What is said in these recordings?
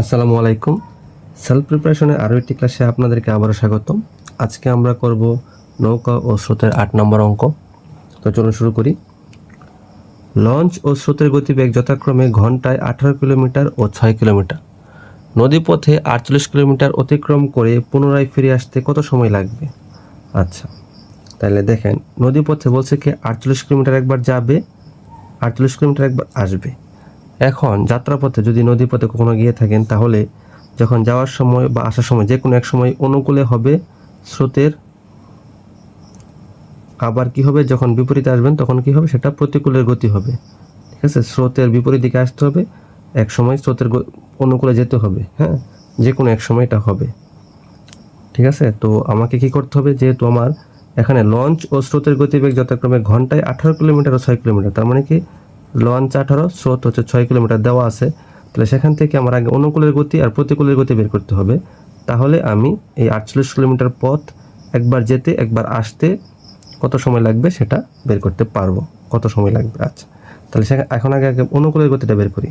আসসালামু আলাইকুম। সেলফ প্রিপারেশনের আরও একটি ক্লাসে আপনাদেরকে আবারও স্বাগতম। আজকে আমরা করব নৌকা ও স্রোতের আট নম্বর অঙ্ক। তো চলুন শুরু করি। লঞ্চ ও স্রোতের গতিবেগ যথাক্রমে ঘন্টায় আঠারো কিলোমিটার ও ছয় কিলোমিটার। নদীপথে আটচল্লিশ কিলোমিটার অতিক্রম করে পুনরায় ফিরে আসতে কত সময় লাগবে? আচ্ছা তাহলে দেখেন, নদীপথে বলছে কি আটচল্লিশ কিলোমিটার একবার যাবে, আটচল্লিশ কিলোমিটার একবার আসবে। এখন যাত্রাপথে যদি নদীপথে কখনো গিয়ে থাকেন, তাহলে যখন যাওয়ার সময় বা আসার সময় যে কোনো এক সময় অনুকূলে হবে স্রোতের, আবার কি হবে? যখন বিপরীতে আসবেন, তখন কি হবে? সেটা প্রতিকূলের গতি হবে। ঠিক আছে? স্রোতের বিপরীত দিকে আসতে হবে। এক সময় স্রোতের অনুকূলে যেতে হবে হ্যাঁ? যে কোনো এক সময় এটা হবে। ঠিক আছে? তো আমাকে কি করতে হবে? যেহেতু আমার এখানে লঞ্চ ও স্রোতের গতিবেগ যথাক্রমে ঘন্টায় আঠারো কিলোমিটার ও ছয় কিলোমিটার, তার মানে কি? লঞ্চ আঠারো, স্রোত হচ্ছে ছয় কিলোমিটার দেওয়া আছে। তাহলে সেখান থেকে আমার আগে অনুকূলের গতি আর প্রতিকূলের গতি বের করতে হবে। তাহলে আমি এই আটচল্লিশ কিলোমিটার পথ একবার যেতে, একবার আসতে কত সময় লাগবে সেটা বের করতে পারব। কত সময় লাগবে? আচ্ছা তাহলে সে এখন আগে আগে অনুকূলের গতিটা বের করি।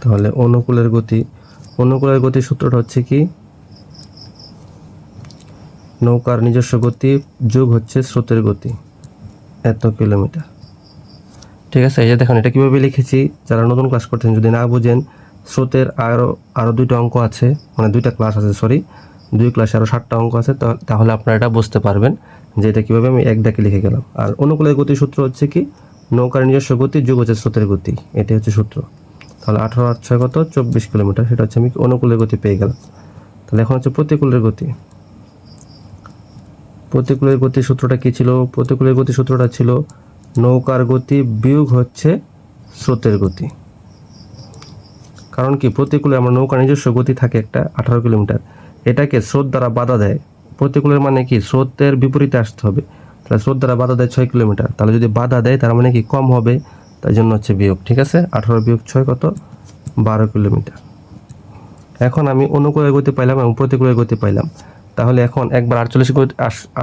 তাহলে অনুকূলের গতি, অনুকূলের গতির সূত্রটা হচ্ছে কি? নৌকার নিজস্ব গতি, যোগ হচ্ছে স্রোতের গতি। এত কিলোমিটার। ঠিক আছে, এই যে দেখুন, এটা কীভাবে লিখেছি? যারা নতুন ক্লাস করতেন যদি না বুঝেন, স্রোতের আরও আরও দুইটা অঙ্ক আছে মানে দুইটা ক্লাস আছে সরি দুই ক্লাসে আরও সাতটা অঙ্ক আছে তাহলে আপনারা এটা বুঝতে পারবেন যে এটা কীভাবে আমি এক ডাকে লিখে গেলাম। আর অনুকূলের গতির সূত্র হচ্ছে কি? নৌকার নিজস্ব গতি যুগ হচ্ছে স্রোতের গতি, এটাই হচ্ছে সূত্র। তাহলে আঠারো আট ছয় কত? চব্বিশ কিলোমিটার, সেটা হচ্ছে আমি অনুকূলের গতি পেয়ে গেলাম। তাহলে এখন হচ্ছে প্রতিকূলের গতি। প্রতিকূলের গতি সূত্রটা কি ছিল? প্রতিকূলের গতি সূত্রটা ছিল নৌকার গতি বিয়োগ হচ্ছে স্রোতের গতি। কারণ কি? প্রতিকূলে আমার নৌকার নিজস্ব গতি থাকে একটা, আঠারো কিলোমিটার। এটাকে স্রোত দ্বারা বাধা দেয়। প্রতিকূলের মানে কি? স্রোতের বিপরীতে আসতে হবে। তাহলে স্রোত দ্বারা বাধা দেয় ছয় কিলোমিটার। তাহলে যদি বাধা দেয়, তার মানে কি? কম হবে। তাই জন্য হচ্ছে বিয়োগ, ঠিক আছে? আঠারো বিয়োগ ছয় কত? বারো কিলোমিটার। এখন আমি অনুকূলের গতি পাইলাম এবং প্রতিকূলের গতি পাইলাম। তাহলে এখন একবার আটচল্লিশ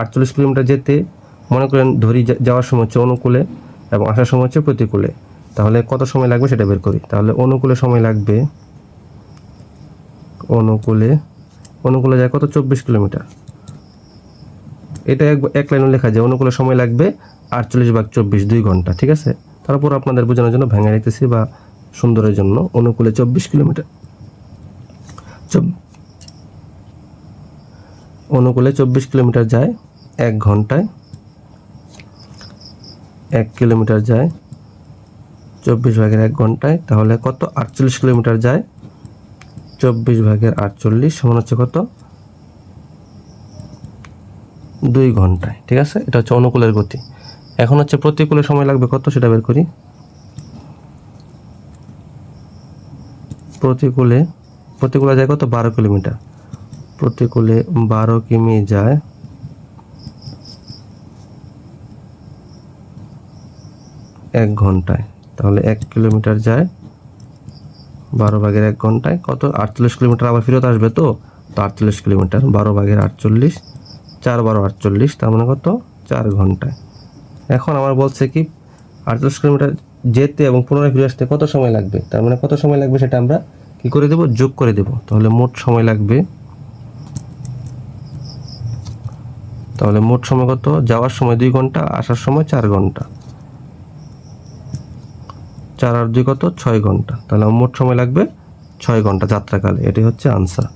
আটচল্লিশ কিলোমিটার যেতে মনে করেন ধরি যাওয়ার সময় হচ্ছে অনুকূলে এবং আসার সময় হচ্ছে প্রতিকূলে। তাহলে কত সময় লাগবে সেটা বের করি। তাহলে অনুকূলে সময় লাগবে অনুকূলে অনুকূলে যায় কত? চব্বিশ কিলোমিটার। এটা এক এক লাইনে লেখা যায়, অনুকূলে সময় লাগবে আটচল্লিশ ভাগ চব্বিশ, দুই ঘণ্টা, ঠিক আছে? তারপর আপনাদের বোঝানোর জন্য ভেঙে রেখেছি বা সুন্দরের জন্য অনুকূলে চব্বিশ কিলোমিটার। অনুকূলে চব্বিশ কিলোমিটার যায়, এক ঘন্টায়। এক কিলোমিটার যায়, চব্বিশ ভাগের এক ঘন্টায়, তাহলে কত? আটচল্লিশ কিলোমিটার যায়, চব্বিশ ভাগের আটচল্লিশ সমান হচ্ছে কত? দুই ঘন্টায়, ঠিক আছে? এটা হচ্ছে অনুকূলের গতি। এখন হচ্ছে প্রতিকূলের সময় লাগবে কত? সেটা বের করি। প্রতিকূলে প্রতিকূলে যায় কত? বারো কিলোমিটার। প্রতিকূলে বারো কিমি যায়। এক ঘন্টায়। তাহলে এক কিলোমিটার যায়। বারো ভাগের এক ঘন্টায়। কত? আটচল্লিশ কিলোমিটার আবার ফেরত আসবে তো? তো আটচল্লিশ কিলোমিটার। বারো ভাগের আটচল্লিশ। চার বারো আটচল্লিশ, তার মানে কত? চার ঘন্টায়। এখন আমার বলছে কি, আটচল্লিশ কিলোমিটার যেতে এবং পুনরায় ফিরে আসতে কত সময় লাগবে? তার মানে কত সময় লাগবে সেটা আমরা কি করে দেব? যোগ করে দেব। তাহলে মোট সময় লাগবে তাহলে মোট সময় কত? যাওয়ার সময় দুই ঘণ্টা, আসার সময় চার ঘণ্টা। চার আর দুই কত? ছয় ঘণ্টা। তাহলে মোট সময় লাগবে ছয় ঘণ্টা যাত্রাকালে। এটি হচ্ছে আনসার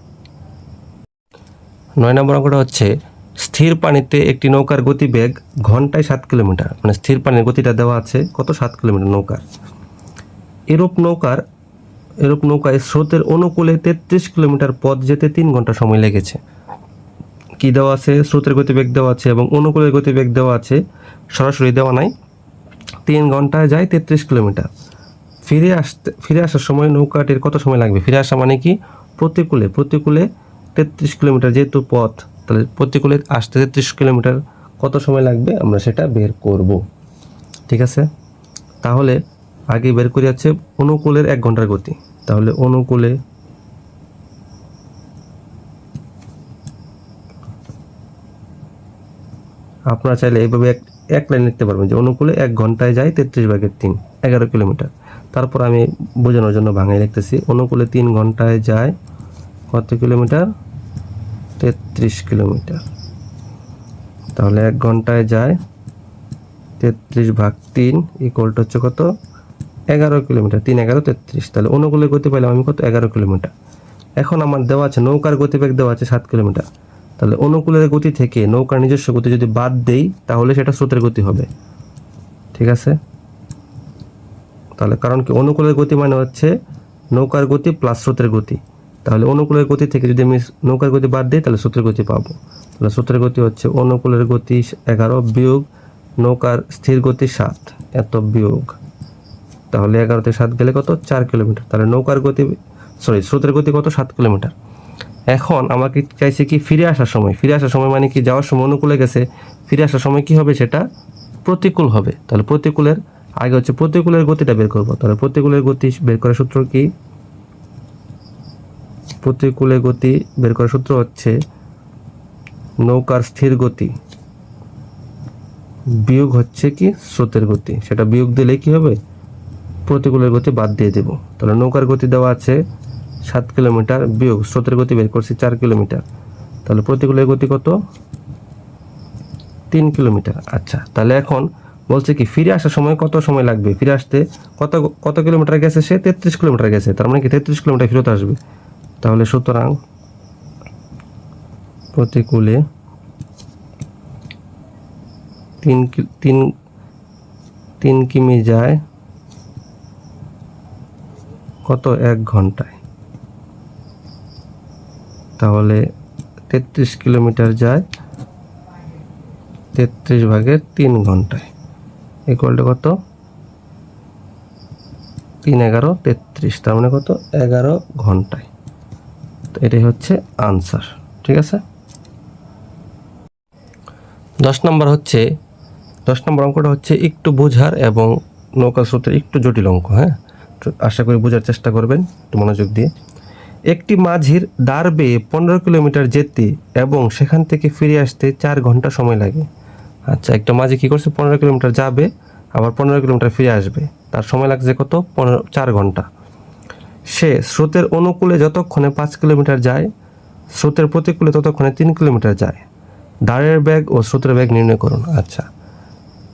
নয় নম্বর অঙ্কটা হচ্ছে, স্থির পানিতে একটি নৌকার গতিবেগ ঘন্টায় সাত কিলোমিটার। মানে স্থির পানির গতিটা দেওয়া আছে কত? সাত কিলোমিটার নৌকার। এরূপ নৌকার, এরূপ নৌকায় স্রোতের অনুকূলে তেত্রিশ কিলোমিটার পথ যেতে তিন ঘণ্টা সময় লেগেছে। কি দেওয়া আছে? স্রোতের গতিবেগ দেওয়া আছে এবং অনুকূলের গতিবেগ দেওয়া আছে। সরাসরি দেওয়া নাই। তিন ঘন্টায় যায় তেত্রিশ কিলোমিটার। ফিরে আসতে, ফিরে আসার সময় নৌকাটির কত সময় লাগবে? ফিরে আসা মানে কি? প্রতিকূলে প্রতিকূলে তেত্রিশ কিলোমিটার যেহেতু পথ, তাহলে প্রতিকূলে আসতে তেত্রিশ কিলোমিটার কত সময় লাগবে? আমরা সেটা বের করব। ঠিক আছে? তাহলে আগে বের করে যাচ্ছে অনুকূলের এক ঘণ্টার গতি। তাহলে অনুকূলে আপনারা চাইলে এইভাবে এক এক লাইন লিখতে পারবেন। যে অনুকূলে এক ঘন্টায় যায় তেত্রিশ ভাগের তিন, এগারো কিলোমিটার। তারপর আমি বোঝানোর জন্য ভাঙাই লিখতেছি, অনুকূলে তিন ঘন্টায় যায় কত কিলোমিটার? তেত্রিশ কিলোমিটার। তাহলে এক ঘন্টায় যায় তেত্রিশ ভাগ তিন ইকুয়ালটা হচ্ছে কত? এগারো কিলোমিটার, তিন, এগারো, তেত্রিশ। তাহলে অনুকূলে গতি পাইলাম আমি কত? এগারো কিলোমিটার। এখন আমার দেওয়া আছে, নৌকার গতিবেগ দেওয়া আছে সাত কিলোমিটার। তাহলে অনুকূলের গতি থেকে নৌকার নিজস্ব গতি যদি বাদ দেই, তাহলে সেটা স্রোতের গতি হবে। ঠিক আছে? তাহলে কারণ কি? অনুকূলের গতি মানে হচ্ছে নৌকার গতি প্লাস স্রোতের গতি। তাহলে অনুকূলের গতি থেকে যদি আমি নৌকার গতি বাদ দিই, তাহলে স্রোতের গতি পাবো। তাহলে স্রোতের গতি হচ্ছে অনুকূলের গতি এগারো বিয়োগ নৌকার স্থির গতি সাত। এত বিয়োগ। তাহলে এগারোতে সাত গেলে কত? চার কিলোমিটার। তাহলে নৌকার গতি সরি স্রোতের গতি কত? সাত কিলোমিটার। এখন আমাকে চাইছে কি ফিরে আসার সময়। ফিরে আসার সময় মানে কি যাওয়ার সময় অনুকূলে গেছে। ফিরে আসার সময় কি হবে সেটা প্রতিকূল হবে। তাহলে প্রতিকূলের, আগে হচ্ছে প্রতিকূলের গতিটা বের করব। তাহলে প্রতিকূলের গতি বের করার সূত্র কি? প্রতিকূলের গতি বের করার সূত্র হচ্ছে নৌকার স্থির গতি। বিয়োগ হচ্ছে কি স্রোতের গতি। সেটা বিয়োগ দিলে কি হবে? প্রতিকূলের গতি বাদ দিয়ে দেব। তাহলে নৌকার গতি দেওয়া আছে সাত কিলোমিটার বিয়োগ স্রোতের গতি বের করছি চার কিলোমিটার। তাহলে প্রতিকূলের গতি কত? তিন কিলোমিটার। আচ্ছা তাহলে এখন বলছে কি, ফিরে আসার সময় কত সময় লাগবে? ফিরে আসতে কত কত কিলোমিটার গেছে সে? তেত্রিশ কিলোমিটার গেছে। তার মানে কি, তেত্রিশ কিলোমিটার ফেরত আসবে। তাহলে সুতরাং প্রতিকূলে তিন তিন তিন কিমি যায় কত? এক ঘন্টায়। তাহলে তেত্রিশ কিলোমিটার যায় তেত্রিশ ভাগের তিন ঘন্টায়। ইকুয়ালটা কত? তিন এগারো তেত্রিশ, তার মানে কত? এগারো ঘন্টায়। তো এটাই হচ্ছে আনসার ঠিক আছে? দশ নম্বর হচ্ছে, দশ নম্বর অঙ্কটা হচ্ছে একটু বোঝার এবং নৌকা স্রোতের একটু জটিল অঙ্ক হ্যাঁ? আশা করি বোঝার চেষ্টা করবেন, একটু মনোযোগ দিয়ে। একটি মাঝির দাঁড় বেয়ে পনেরো কিলোমিটার যেতে এবং সেখান থেকে ফিরে আসতে চার ঘণ্টা সময় লাগে। আচ্ছা একটা মাঝি কী করছে? পনেরো কিলোমিটার যাবে, আবার পনেরো কিলোমিটার ফিরে আসবে। তার সময় লাগছে কত? পনেরো, চার ঘণ্টা। সে স্রোতের অনুকূলে যতক্ষণে পাঁচ কিলোমিটার যায়, স্রোতের প্রতিকূলে ততক্ষণে তিন কিলোমিটার যায়। দাঁড়ের ব্যাগ ও স্রোতের ব্যাগ নির্ণয় করুন। আচ্ছা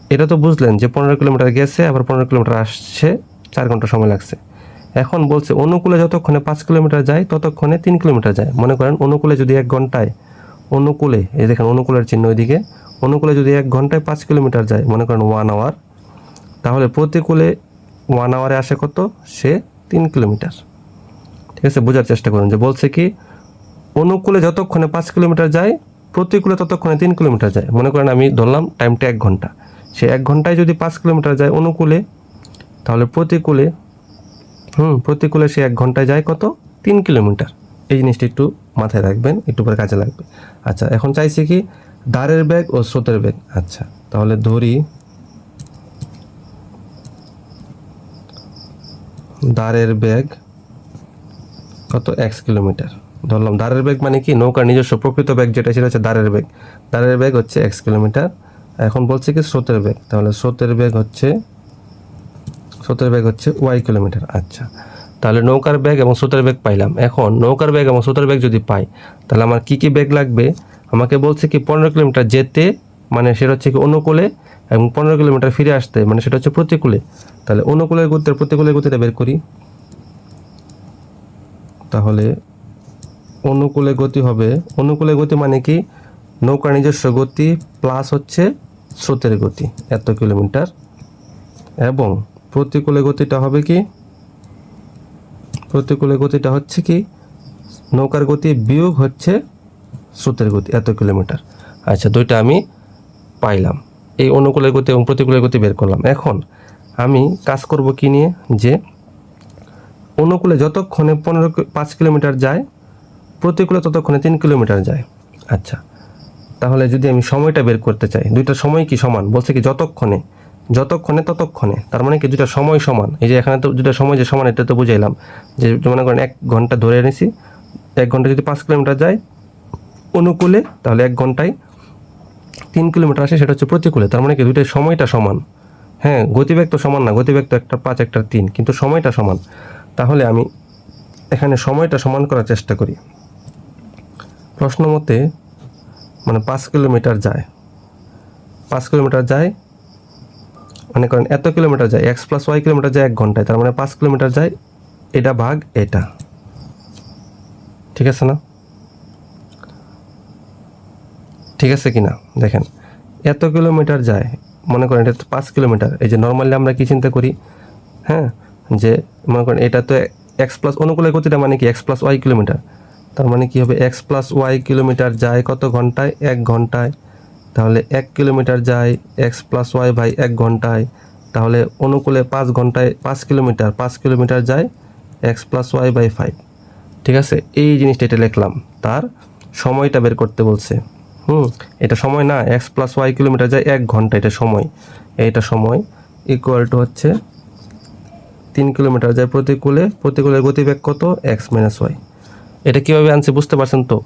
এটা তো বুঝলেন যে পনেরো কিলোমিটার গেছে, আবার পনেরো কিলোমিটার আসছে, চার ঘণ্টা সময় লাগছে। এখন বলছে, অনুকূলে যতক্ষণে পাঁচ কিলোমিটার যায়, ততক্ষণে তিন কিলোমিটার যায়। মনে করেন, অনুকূলে যদি এক ঘন্টায়, অনুকূলে, এই দেখেন অনুকূলের চিহ্ন ওইদিকে, অনুকূলে যদি এক ঘন্টায় পাঁচ কিলোমিটার যায়, মনে করেন ওয়ান আওয়ার তাহলে প্রতিকূলে ওয়ান আওয়ারে আসে কত? সে তিন কিলোমিটার। ঠিক আছে, বোঝার চেষ্টা করুন যে বলছে কি, অনুকূলে যতক্ষণে পাঁচ কিলোমিটার যায়, প্রতিকূলে ততক্ষণে তিন কিলোমিটার যায়। মনে করেন আমি ধরলাম টাইমটা এক ঘণ্টা। সে এক ঘন্টায় যদি পাঁচ কিলোমিটার যায় অনুকূলে, তাহলে প্রতিকূলে হুম, প্রতিকূলে সে এক ঘন্টায় যায় কত? তিন কিলোমিটার। এই জিনিসটা একটু মাথায় রাখবেন, একটু পরে কাজে লাগবে। আচ্ছা এখন চাইছি কি দাঁড়ের ব্যাগ ও স্রোতের ব্যাগ। আচ্ছা তাহলে ধরি দাঁড়ের ব্যাগ কত? X kilometre. ধরলাম দাঁড়ের ব্যাগ মানে কি? নৌকার নিজস্ব প্রকৃত ব্যাগ যেটা, সেটা হচ্ছে দাঁড়ের ব্যাগ। দাঁড়ের ব্যাগ হচ্ছে এক্স কিলোমিটার। এখন বলছে কি স্রোতের ব্যাগ। তাহলে স্রোতের ব্যাগ হচ্ছে স্রোতের ব্যাগ হচ্ছে ওয়াই কিলোমিটার। আচ্ছা তাহলে নৌকার ব্যাগ এবং স্রোতের ব্যাগ পাইলাম। এখন নৌকার ব্যাগ এবং স্রোতের ব্যাগ যদি পাই, তাহলে আমার কি কি ব্যাগ লাগবে? আমাকে বলছে কি পনেরো কিলোমিটার যেতে মানে সেটা হচ্ছে কি অনুকূলে এবং পনেরো কিলোমিটার ফিরে আসতে মানে সেটা হচ্ছে প্রতিকূলে। তাহলে অনুকূলের গতির প্রতিকূলের গতিটা বের করি। তাহলে অনুকূলে গতি হবে। অনুকূলে গতি মানে কি? নৌকার নিজস্ব গতি প্লাস হচ্ছে স্রোতের গতি, এত কিলোমিটার। এবং প্রতিকূলে গতিটা হবে কি? প্রতিকূলে গতিটা হচ্ছে কি? নৌকার গতি বিয়োগ হচ্ছে স্রোতের গতি, এত কিলোমিটার। আচ্ছা দুইটা আমি পাইলাম। এই অনুকূলের গতি এবং প্রতিকূলের গতি বের করলাম। এখন আমি কাজ করব কি নিয়ে? যে অনুকূলে যতক্ষণে পনেরো পাঁচ কিলোমিটার যায়, প্রতিকূলে ততক্ষণে তিন কিলোমিটার যায়। আচ্ছা তাহলে যদি আমি সময়টা বের করতে চাই, দুইটা সময় কি সমান? বলছে কি, যতক্ষণে যতক্ষণে ততক্ষণে, তার মানে কি দুটা সময় সমান। এই যে এখানে তো দুইটা সময় যে সমান, এটা তো বুঝাইলাম। যে মনে করেন এক ঘণ্টা ধরে এনেছি এক ঘণ্টা যদি পাঁচ কিলোমিটার যায় অনুকূলে, তাহলে এক ঘন্টায় তিন কিলোমিটার আসে, সেটা হচ্ছে প্রতিকূলে। তার মানে কি দুইটার সময়টা সমান। হ্যাঁ গতিবেগ তো সমান না, গতিবেগ তো একটা পাঁচ, একটা তিন, কিন্তু সময়টা সমান। তাহলে আমি এখানে সময়টা সমান করার চেষ্টা করি। প্রশ্ন মতে মানে পাঁচ কিলোমিটার যায়। পাঁচ কিলোমিটার যায় মনে করেন এত কিলোমিটার যায় এক্স প্লাস ওয়াই কিলোমিটার যায় এক ঘন্টায়, তার মানে পাঁচ কিলোমিটার যায়, এটা ভাগ এটা। ঠিক আছে না? ঠিক আছে কি না দেখেন, এত কিলোমিটার যায়, মনে করেন এটা পাঁচ কিলোমিটার, এই যে নর্মালি আমরা কি চিন্তা করি? হ্যাঁ যে মনে করেন এটা তো এক্স প্লাস অনুকূলের গতিটা মানে কি? X plus Y kilometre. তার মানে কি হবে? এক্স প্লাস ওয়াই কিলোমিটার যায় কত ঘন্টায়? এক ঘন্টায়। তাহলে এক কিলোমিটার যায় এক্স প্লাস ওয়াই বাই এক ঘন্টায়, তাহলে অনুকূলে পাঁচ ঘন্টায় পাঁচ কিলোমিটার পাঁচ কিলোমিটার যায় X plus Y by five ঠিক আছে? এই জিনিসটা এটা লিখলাম। তার সময়টা বের করতে বলছে। হুম, এটা সময় না এক্স প্লাস ওয়াই কিলোমিটার যায় এক ঘণ্টা, এটা সময়। এইটা সময় ইকুয়াল টু হচ্ছে তিন কিলোমিটার যায় প্রতিকূলে, প্রতিকূলের গতিবেগ কত? এক্স মাইনাস ওয়াই এটা কীভাবে আনছে বুঝতে পারছেন তো?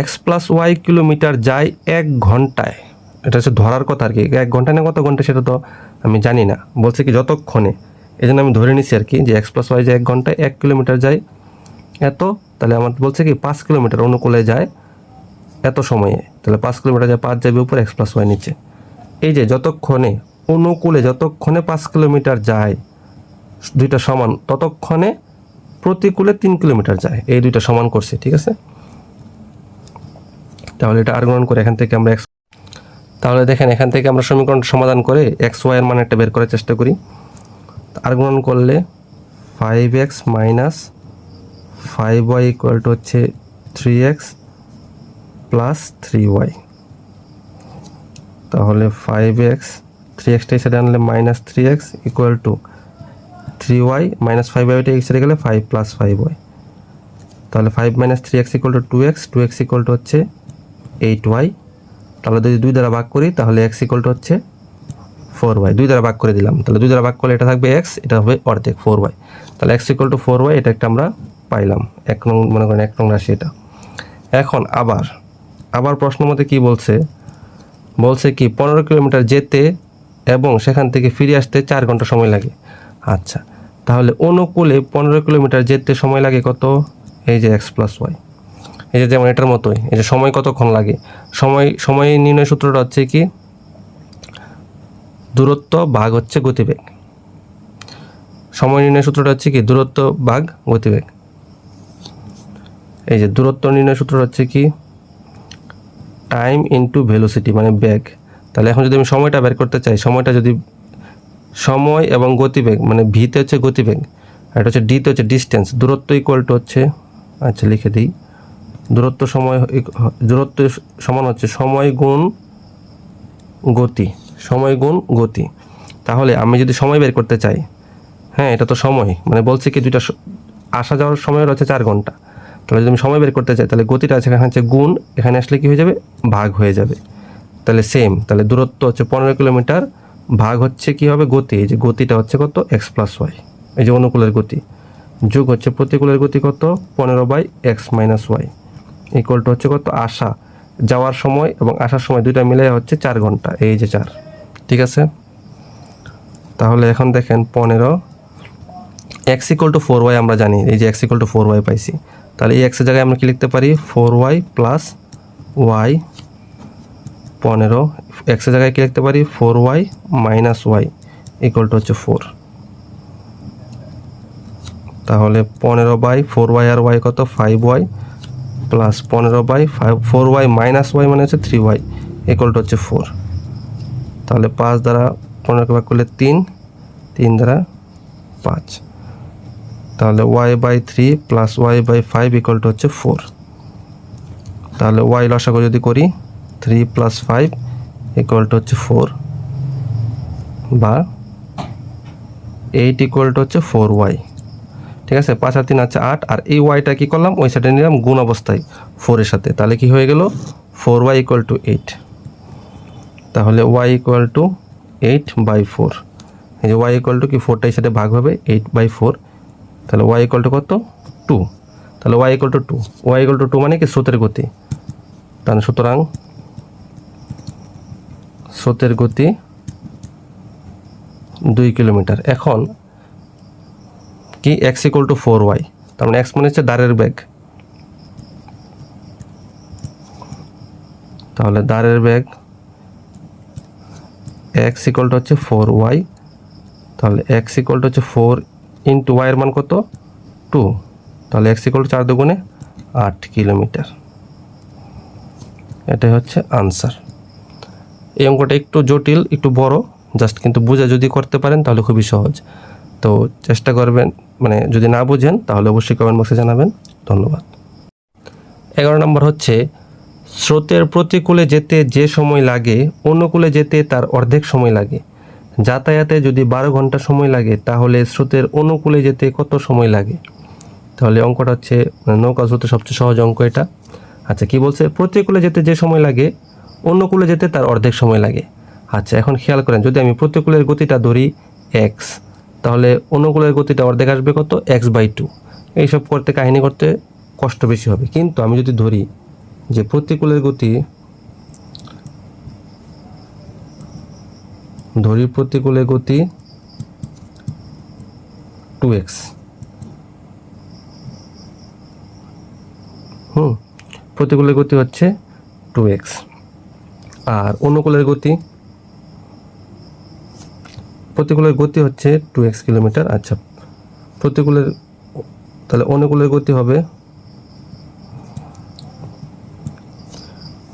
এক্স প্লাস ওয়াই কিলোমিটার যায় এক ঘন্টায়। এটা হচ্ছে ধরার কথা আর কি। এক ঘণ্টা না কত ঘণ্টা সেটা তো আমি জানি না। বলছে কি যতক্ষণে। এই জন্য আমি ধরে নিছি আর কি যে এক্স প্লাস ওয়াই যায় এক ঘন্টায়, এক কিলোমিটার যায় এত। তাহলে আমার বলছে কি পাঁচ কিলোমিটার অনুকূলে যায় এত সময়ে। তাহলে পাঁচ কিলোমিটার যায় পাঁচ যাবে উপর, এক্স প্লাস ওয়াই নিচে। এই যে যতক্ষণে, অনুকূলে যতক্ষণে পাঁচ কিলোমিটার যায়, দুইটা সমান, ততক্ষণে প্রতিকূলে তিন কিলোমিটার যায়। এই দুইটা সমান করছে, ঠিক আছে? তাহলে এটা আর্গুমেন্ট করে এখান থেকে আমরা এক্স তাহলে দেখেন এখান থেকে আমরা সমীকরণ সমাধান করে এক্স ওয়াই এর মান একটা বের করার চেষ্টা করি। আর্গুমেন্ট করলে five X minus five Y equal to হচ্ছে three X plus three Y তাহলে ফাইভ এক্স থ্রি এক্সটা হিসেবে আনলে minus three X equal to three Y minus five ওয়াইটা এক্সে গেলে ফাইভ প্লাস ফাইভ ওয়াই তাহলে five minus three X equal to two X two X equal to হচ্ছে eight Y, তাহলে যদি দুই দ্বারা ভাগ করি, তাহলে এক্স ইকুয়াল টু হচ্ছে ফোর ওয়াই। দুই দ্বারা ভাগ করে দিলাম, তাহলে দুই দ্বারা ভাগ করলে এটা থাকবে এক্স এটা হবে অর্ধেক, ফোর ওয়াই। তাহলে X equal to four Y, এটা একটা আমরা পাইলাম, এক নং, মনে করেন এক নং রাশি এটা। এখন আবার আবার প্রশ্ন মতে কি বলছে? বলছে কি, পনেরো কিলোমিটার যেতে এবং সেখান থেকে ফিরে আসতে চার ঘণ্টা সময় লাগে। আচ্ছা তাহলে অনুকূলে পনেরো কিলোমিটার যেতে সময় লাগে কত? এই যে এক্স প্লাস ওয়াই এই যে যেমন এটার মতোই, এই যে সময় কতক্ষণ লাগে? সময় সময় নির্ণয় সূত্রটা হচ্ছে কি? দূরত্ব ভাগ হচ্ছে গতিবেগ। সময় নির্ণয় সূত্রটা হচ্ছে কি? দূরত্ব ভাগ গতিবেগ। এই যে দূরত্ব নির্ণয় সূত্রটা হচ্ছে কি? টাইম ইনটু ভেলোসিটি মানে ব্যাগ তাহলে এখন যদি আমি সময়টা বের করতে চাই, সময়টা যদি সময় এবং গতিবেগ মানে ভিতে হচ্ছে গতিবেগ, আর এটা হচ্ছে ডিতে হচ্ছে ডিস্টেন্স দূরত্ব ইকুয়াল টু হচ্ছে আচ্ছা লিখে দিই। দূরত্ব সময় দূরত্ব সমান হচ্ছে সময় গুণ গতি, সময় গুণ গতি। তাহলে আমি যদি সময় বের করতে চাই হ্যাঁ এটা তো সময় মানে বলছে কি দুইটা আসা যাওয়ার সময় রয়েছে চার ঘণ্টা। তাহলে যদি আমি সময় বের করতে চাই, তাহলে গতিটা আছে এখানে হচ্ছে গুণ, এখানে আসলে কি হয়ে যাবে? ভাগ হয়ে যাবে। তাহলে সেম তাহলে দূরত্ব হচ্ছে পনেরো কিলোমিটার, ভাগ হচ্ছে কি হবে? গতি, এই যে গতিটা হচ্ছে কত? এক্স প্লাস ওয়াই এই যে অনুকূলের গতি। যোগ হচ্ছে প্রতিকূলের গতি কত? পনেরো by X minus Y equal to হচ্ছে কত? আসা যাওয়ার সময় এবং আসার সময় দুইটা মিলে হচ্ছে চার ঘণ্টা। এই যে চার। ঠিক আছে? তাহলে এখন দেখেন পনেরো। X equal to four Y আমরা জানি। এই যে X equal to four Y পাইছি। তাহলে এই এক্সের জায়গায় আমরা কি লিখতে পারি? ফোর ওয়াই প্লাস ওয়াই পনেরো। এক্সের জায়গায় কি লিখতে পারি? Four Y minus Y equal to হচ্ছে ফোর তাহলে পনেরো বাই ফোর ওয়াই আর ওয়াই কত? ফাইভ ওয়াই প্লাস পনেরো by five four Y minus Y মানে হচ্ছে থ্রি ওয়াই ইকুয়াল টু হচ্ছে ফোর তাহলে পাঁচ দ্বারা পনেরোকে ভাগ করলে তিন তিন দ্বারা পাঁচ। তাহলে Y by three plus Y by five equal to হচ্ছে ফোর তাহলে ওয়াই লসাগু যদি করি three plus five equal to হচ্ছে ফোর বা এইট ইকুয়াল টু হচ্ছে ফোর ওয়াই ঠিক আছে? পাঁচ আর তিন আছে আট। আর এই ওয়াইটা কী করলাম? ওই সাইডে নিলাম গুণ অবস্থায় ফোরের সাথে। তাহলে কি হয়ে গেল? Four Y equal to eight তাহলে Y equal to eight by four এই যে ওয়াই ইকুয়াল টু কি? ফোরটা এই সাথে ভাগ হবে এইট বাই ফোর তাহলে ওয়াই ইকুয়াল টু কত? টু তাহলে Y equal to two Y equal to two মানে কি? স্রোতের গতি। তাহলে সুতরাং স্রোতের গতি দুই কিলোমিটার। এখন কি? X equal to four Y তার মানে এক্স মানে হচ্ছে দাঁড়ের ব্যাগ তাহলে দাঁড়ের ব্যাগ এক্স ইকুয়াল টু হচ্ছে ফোর ওয়াই তাহলে এক্স ইকুয়াল টু হচ্ছে ফোর ইন্টু ওয়াইয়ের মান কত? টু তাহলে এক্স ইকুয়াল চার দুগুণে আট কিলোমিটার। এটাই হচ্ছে আনসার এই অঙ্কটা একটু জটিল, একটু বড় জাস্ট কিন্তু বুঝে যদি করতে পারেন তাহলে খুবই সহজ। তো চেষ্টা করবেন মানে যদি না বুঝেন, তাহলে অবশ্যই কমেন্ট বক্সে জানাবেন। ধন্যবাদ। এগারো নম্বর হচ্ছে, স্রোতের প্রতিকূলে যেতে যে সময় লাগে, অনুকূলে যেতে তার অর্ধেক সময় লাগে। যাতায়াতে যদি বারো ঘণ্টা সময় লাগে, তাহলে স্রোতের অনুকূলে যেতে কত সময় লাগে? তাহলে অঙ্কটা হচ্ছে মানে নৌকা স্রোতের সবচেয়ে সহজ অঙ্ক এটা। আচ্ছা কি বলছে? প্রতিকূলে যেতে যে সময় লাগে, অনুকূলে যেতে তার অর্ধেক সময় লাগে। আচ্ছা এখন খেয়াল করেন, যদি আমি প্রতিকূলের গতিটা ধরি এক্স তাহলে অনুকূলের গতিটা অর্ধেক আসবে কত? এক্স বাই টু এইসব করতে কাহিনী করতে কষ্ট বেশি হবে। কিন্তু আমি যদি ধরি যে প্রতিকূলের গতি, ধরি প্রতিকূলের গতি টু এক্স হুম, প্রতিকূলের গতি হচ্ছে টু এক্স আর অনুকূলের গতি প্রতিকূলের গতি হচ্ছে টু এক্স কিলোমিটার আচ্ছা। প্রতিকূলের, তাহলে অনুকূলের গতি হবে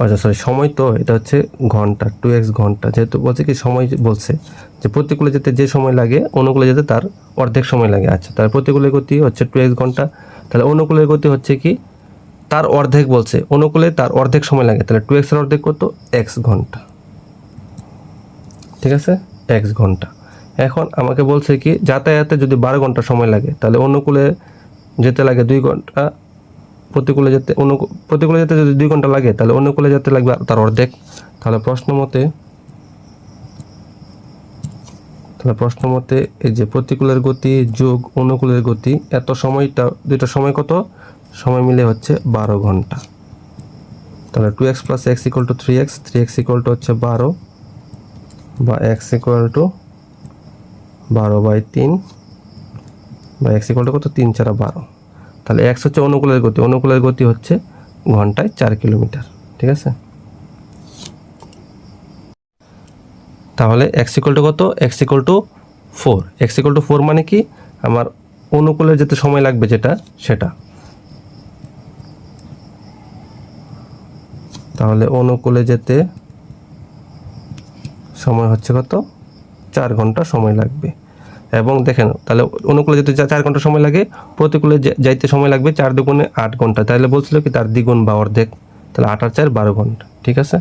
আচ্ছা সরি সময় তো, এটা হচ্ছে ঘণ্টা টু এক্স ঘণ্টা। যেহেতু বলছে কি, সময় বলছে, যে প্রতিকূলে যেতে যে সময় লাগে, অনুকূলে যেতে তার অর্ধেক সময় লাগে আচ্ছা। তার প্রতিকূলের গতি হচ্ছে টু এক্স ঘণ্টা, তাহলে অনুকূলের গতি হচ্ছে কি, তার অর্ধেক বলছে, অনুকূলে তার অর্ধেক সময় লাগে, তাহলে টু এক্সের অর্ধেক কত এক্স ঘণ্টা। ঠিক আছে? এক্স ঘণ্টা। এখন আমাকে বলছে কি, যাতায়াতে যদি বারো ঘণ্টা সময় লাগে, তাহলে অনুকূলে যেতে লাগে দুই ঘণ্টা, প্রতিকূলে যেতে অনুকূল প্রতিকূলে যেতে যদি দুই ঘণ্টা লাগে, তাহলে অনুকূলে যেতে লাগবে তার অর্ধেক। তাহলে প্রশ্ন মতে, তাহলে প্রশ্ন মতে এই যে প্রতিকূলের গতি যোগ অনুকূলের গতি, এত সময়টা, দুইটা সময় কত? সময় মিলে হচ্ছে বারো ঘণ্টা। তাহলে two X plus X equal to three X three X equal to হচ্ছে বারো, বা এক্স ইকুয়াল টু বারো বাই তিন বা এক্স ইকুয়াল টু কত? তিন চারা বারো। তাহলে এক্স হচ্ছে অনুকূলের গতি। অনুকূলের গতি হচ্ছে ঘন্টায় চার কিলোমিটার। ঠিক আছে? তাহলে এক্স ইকুয়াল টু কত? X equal to four X equal to four মানে কি? আমার অনুকূলে যেতে সময় লাগবে যেটা, সেটা। তাহলে অনুকূলে যেতে সময় হচ্ছে কত? চার ঘণ্টা সময় লাগবে। এবং দেখেন, তাহলে অনুকূলে যেতে চার ঘণ্টা সময় লাগে, প্রতিকূলে যাইতে সময় লাগবে চার দুগুণে আট ঘণ্টা। তাহলে বলছিল কি তার দ্বিগুণ বা অর্ধেক, তাহলে আট আর চার বারো ঘণ্টা, ঠিক আছে?